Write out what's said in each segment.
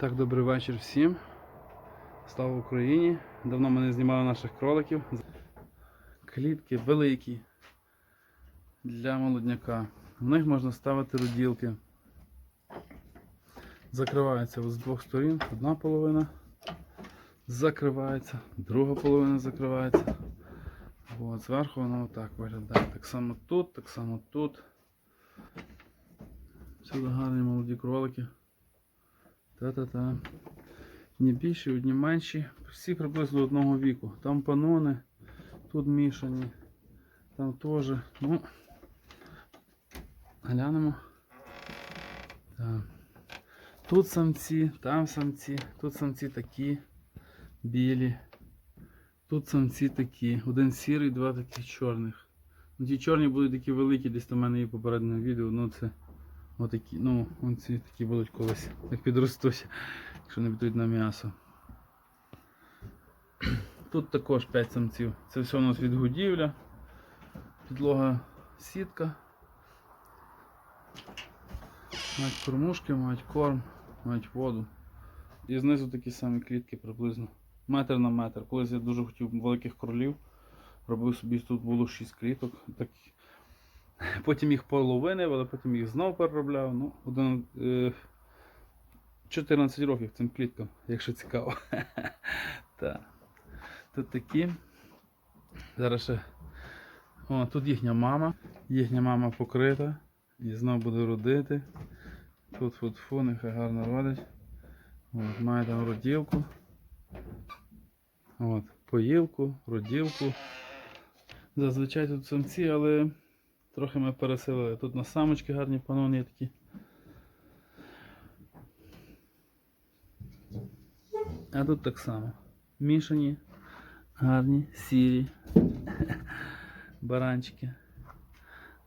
Так, добрий вечір всім. Слава Україні! Давно ми не знімали наших кроликів. Клітки великі для молодняка. В них можна ставити роділки. Закривається з двох сторін. Одна половина закривається, друга половина закривається. От, зверху воно отак виглядає. Так само тут, так само тут. Всюди гарні молоді кролики. Та-та-та. Ні більші, одні менші. Всі приблизно одного віку. Там панони, тут мішані, там теж. Ну, глянемо. Так. Тут самці, там самці, тут самці такі білі. Тут самці такі. Один сірий, два таких чорних. Ну, ті чорні будуть такі великі, десь в мене є попереднє відео, ну це отакі, ну, ці такі будуть колись, як підростуть, якщо не підуть на м'ясо. Тут також 5 самців. Це все у нас відгодівля. Підлога сітка. Мають кормушки, мають корм, мають воду. І знизу такі самі клітки приблизно. Метр на метр. Колись я дуже хотів великих кролів. Робив собі тут було 6 кліток. Так, потім їх половинив, але потім їх знову переробляв. Ну, один, е, 14 років цим кліткам, якщо цікаво. Так. Тут такі. Зараз ще. О, тут їхня мама. Їхня мама покрита. І знову буде родити. Тут фу фу нехай гарно родить. От, має там роділку. От, поїлку, роділку. Зазвичай тут самці, але трохи ми переселили. Тут на самочки гарні панони такі. А тут так само. Мішані, гарні, сірі баранчики.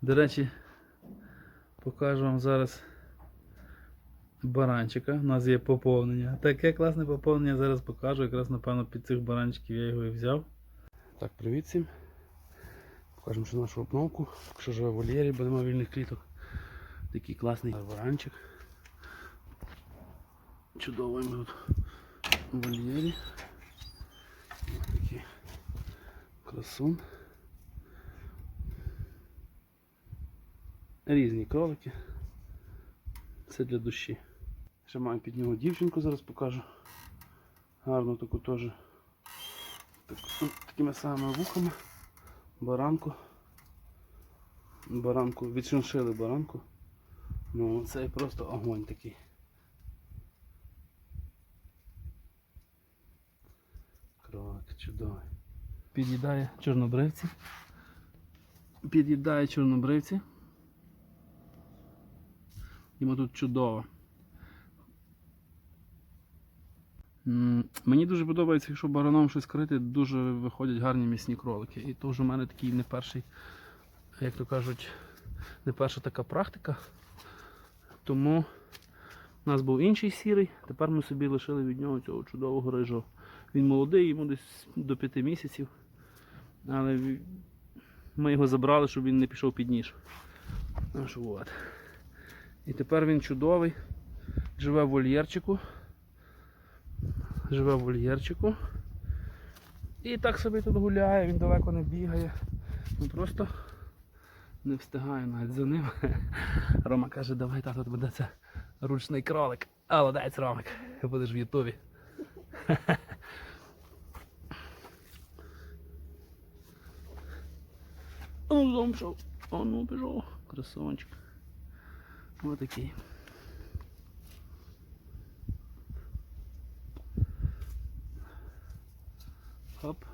До речі, покажу вам зараз баранчика. У нас є поповнення. Таке класне поповнення зараз покажу. Якраз напевно під цих баранчиків я його і взяв. Так, привіт всім. Покажемо ще нашу обновку. Якщо живе в вольєрі, бо немає вільних кліток. Такий класний баранчик. Чудовий ми тут в вольєрі. Ось Такий красун. Різні кролики. Це для душі. Ще маю під нього дівчинку, зараз покажу. Гарну таку теж. Так, такими самими вухами. Баранку. Баранку, відшиншили баранку. Ну це просто огонь такий. Кролик чудовий. Під'їдає чорнобривці. Під'їдає чорнобривці. Йому тут чудово. Мені дуже подобається, якщо бараном щось крити, дуже виходять гарні м'ясні кролики. І то вже в мене такий не перший, як то кажуть, не перша така практика. Тому у нас був інший сірий, тепер ми собі лишили від нього цього чудового рижого. Він молодий, йому десь до 5 місяців. Але ми його забрали, щоб він не пішов під ніж. І тепер він чудовий. Живе в вольєрчику. Живе в вольєрчику. І так собі тут гуляє, він далеко не бігає. Він просто не встигає навіть за ним. Рома каже, давай тато буде це ручний кролик. Молодець, Ромик. Будеш в Ютубі. Ну дом. А ну пішов. Красончик. Ось такий. Хоп.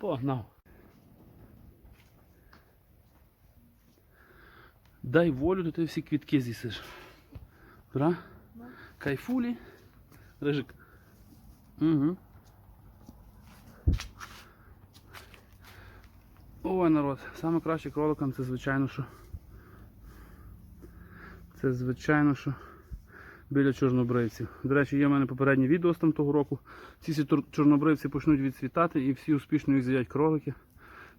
Погнав. Дай волю, то ти всі квітки з'їсиш. Бра? Кайфулі. Рижик. Угу. Ой, народ, саме краще кроликам це звичайно, що. Це звичайно, що біля чорнобривців. До речі, є в мене попереднє відео з того року. Ці чорнобривці почнуть відцвітати і всі успішно їх з'їдять кролики.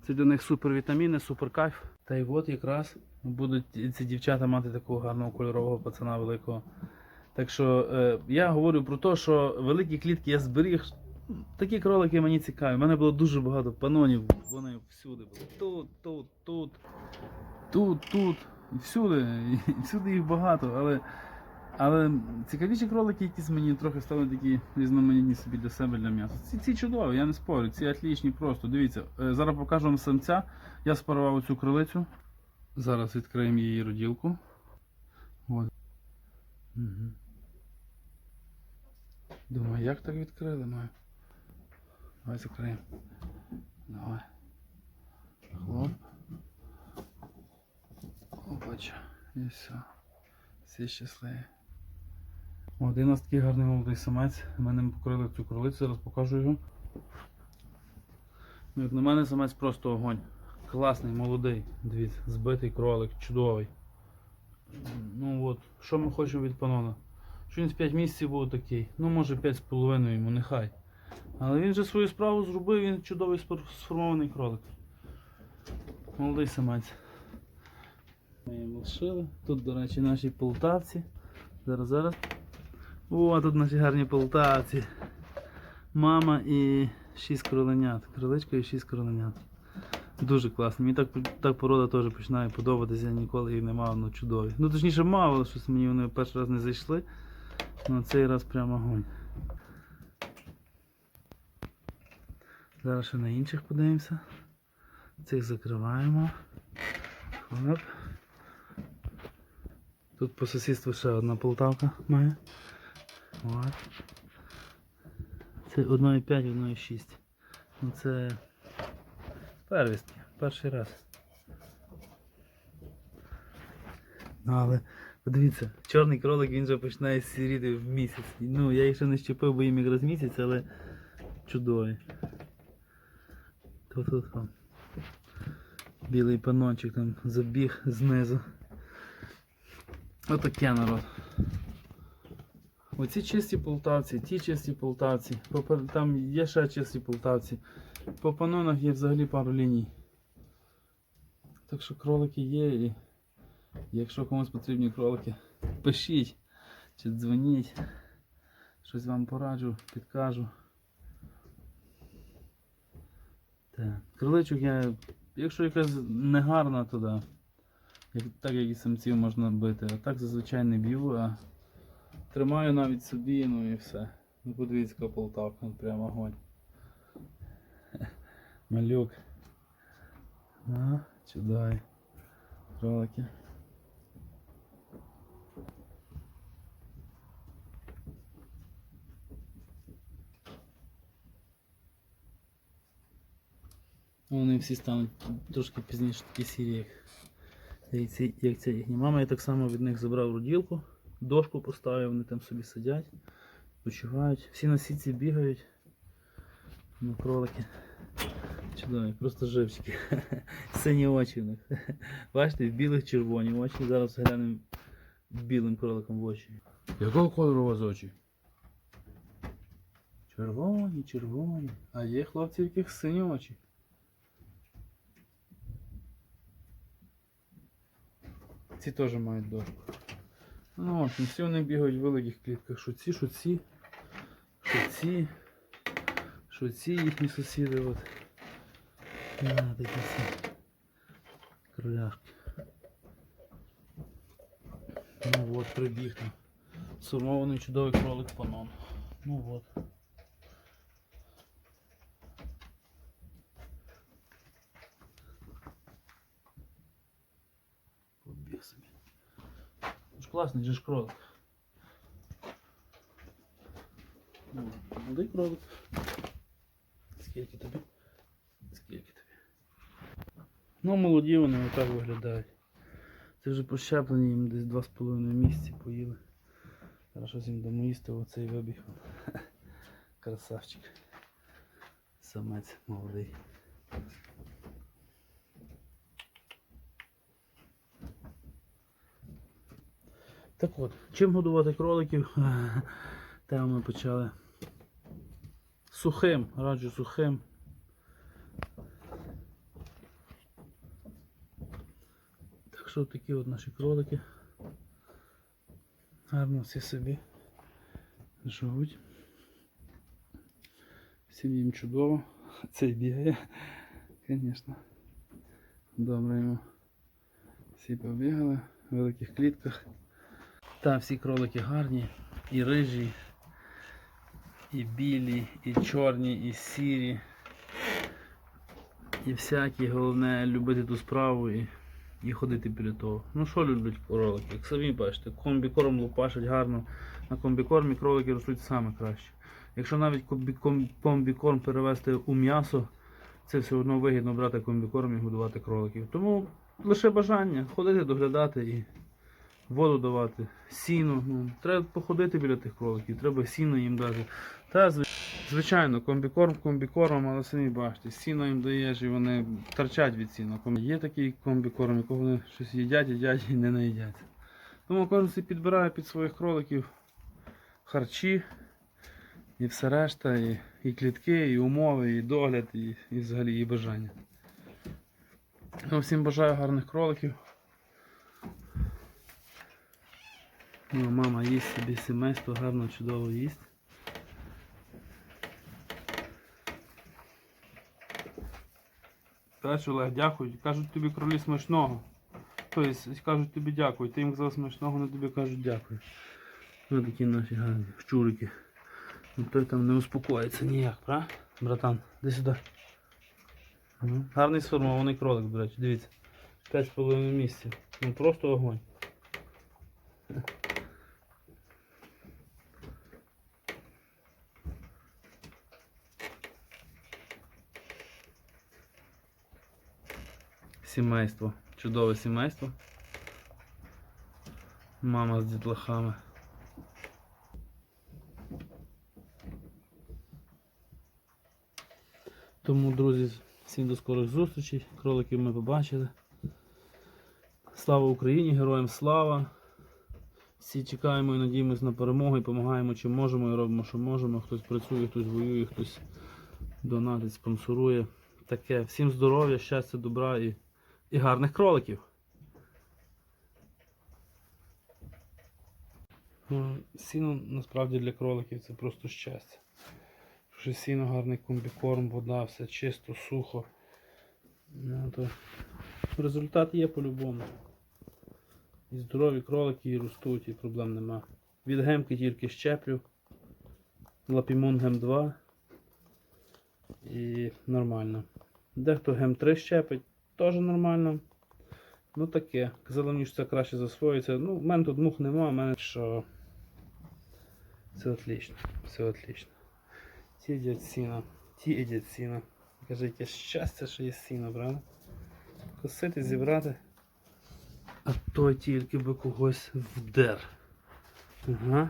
Це для них супер вітаміни, супер кайф. Та й от якраз будуть ці дівчата мати такого гарного кольорового пацана великого. Так що е, я говорю про те, що великі клітки я зберіг. Такі кролики мені цікаві. У мене було дуже багато панонів, вони всюди були. Тут, тут, тут, тут, тут. Всюди. Всюди їх багато. Але, але цікавіші кролики, якісь мені трохи стали такі різноманітні собі для себе для м'яса. Ці, ці чудові, я не спорю, ці отлічні просто. Дивіться, е, зараз покажу вам самця. Я спарував оцю кролицю. Зараз відкриємо її роділку. От. Угу. Думаю, як так відкрили маю? Давай закриємо. Давай. Хлоп. Опача. І все. Всі щасливі. Один у нас такий гарний молодий самець. Ми ним покрили цю кролицю, зараз покажу його. Ну, як на мене, самець просто огонь. Класний, молодий. Дивіться, збитий кролик, чудовий. Ну от, що ми хочемо від панона? Що він з 5 місяців був такий. Ну може 5,5 йому, нехай. Але він же свою справу зробив, він чудовий сформований кролик. Молодий самець. Ми їм лишили. Тут, до речі, наші полтавці. Зараз, зараз. О, тут наші гарні полтавці. Мама і 6 кроленят. Кроличка і 6 кроленят. Дуже класно. Мені так, так порода теж починає подобатися, я ніколи їх не мав, ну чудові. Ну точніше мав, але щось мені вони перший раз не зайшли. Ну цей раз прямо огонь. Зараз ще на інших подивимося. Цих закриваємо. Хлоп. Тут по сусідству ще одна полтавка має. От. Це 1,5, 1,6. Ну це первістки, перший раз. Ну але подивіться, чорний кролик він вже починає сіріти в місяць. Ну, я їх ще не щепив, бо їм якраз місяць, але чудові. Тут тут там. Білий панончик там забіг знизу. Отаке народ. Оці чисті полтавці, ті чисті полтавці, там є ще чисті полтавці. По панонах є взагалі пару ліній. Так що кролики є і якщо комусь потрібні кролики, пишіть чи дзвоніть. Щось вам пораджу, підкажу. Так. Кроличок я. Якщо якась негарна, то да. Так як і самців можна бити. А так зазвичай не б'ю, а тримаю навіть собі, ну і все. Ну подивіться, полтавка, прямо огонь. Малюк. А, чудові. Кролики. Вони всі стануть трошки пізніше такі сірі, як, як ця їхня мама. Я так само від них забрав роділку, дошку поставив, вони там собі сидять, почувають. Всі на сітці бігають. Ну, кролики. Чудові, просто живчики. Сині очі в них. Бачите, в білих червоні очі. Зараз глянемо білим кроликом в очі. Якого кольору у вас очі? Червоні, червоні. А є хлопці, в яких сині очі. Ці теж мають дошку. Ну от, всі вони бігають в великих клітках. Що ці, що ці, що ці, що ці їхні сусіди. От. А, такі всі кроляшки. Ну от, прибіг там. Сформований чудовий кролик панон. Ну от. Побіг собі. Класний же ж кролик. Молодий кролик. Скільки тобі? Скільки тобі? Ну, молоді вони отак виглядають. Це вже пощеплені їм десь 2,5 місяці поїли. Зараз щось їм дамо їсти, оцей вибіг. Красавчик. Самець молодий. От, чим годувати кроликів? Тему ми почали. Сухим, раджу сухим. Так що такі от наші кролики. Гарно всі собі живуть. Всім їм чудово. Цей бігає, звісно. Добре йому. Всі побігали в великих клітках. Та всі кролики гарні, і рижі, і білі, і чорні, і сірі. І всякі, головне любити ту справу і, і ходити біля того. Ну що люблять кролики? Як самі бачите, комбікорм лупашать гарно. На комбікормі кролики ростуть саме краще. Якщо навіть комбікорм перевести у м'ясо, це все одно вигідно брати комбікорм і годувати кроликів. Тому лише бажання ходити, доглядати і воду давати, сіно. Ну, треба походити біля тих кроликів, треба сіно їм дати. Та, звичайно, комбікорм комбікормом, але самі бачите, сіно їм даєш і вони торчать від сіна. Є такий комбікорм, якого вони щось їдять, їдять і не наїдять. Тому кожен собі підбирає під своїх кроликів харчі і все решта, і, і клітки, і умови, і догляд, і, і взагалі і бажання. Всім бажаю гарних кроликів. Ну, мама їсть собі сімейство, гарно, чудово їсть. Кажуть, Олег, дякую. Кажуть тобі кролі смачного. Тобто кажуть тобі дякую. Ти їм казав смачного, вони тобі кажуть дякую. Ось такі наші гарні щурики. Ну, той там не успокоїться ніяк, правда? Братан, іди сюди. Ну, Гарний сформований кролик, до речі, дивіться. 5,5 місяців. Ну просто огонь. Сімейство. Чудове сімейство. Мама з дітлахами. Тому, друзі, всім до скорих зустрічей. Кроликів ми побачили. Слава Україні, героям слава! Всі чекаємо і надіємось на перемогу і допомагаємо чим можемо і робимо, що можемо. Хтось працює, хтось воює, хтось донатить, спонсорує. Таке. Всім здоров'я, щастя, добра і, і гарних кроликів. Ну, Сіно насправді для кроликів це просто щастя. Вже сіно гарний комбікорм, вода, все чисто, сухо. Ну, то результат є по-любому. І здорові кролики і ростуть, і проблем нема. Від гемки тільки щеплю. Лапімон гем 2. І нормально. Дехто гем 3 щепить, теж нормально. Ну таке. Казали мені, що це краще засвоїться. Ну, в мене тут мух нема, в мене що. Все отлично, все отлично. Ті їдять сіно, ті їдять сіно. Каже, яке щастя, що є сіно, правда? Косити, зібрати. А той тільки би когось вдер. Ага.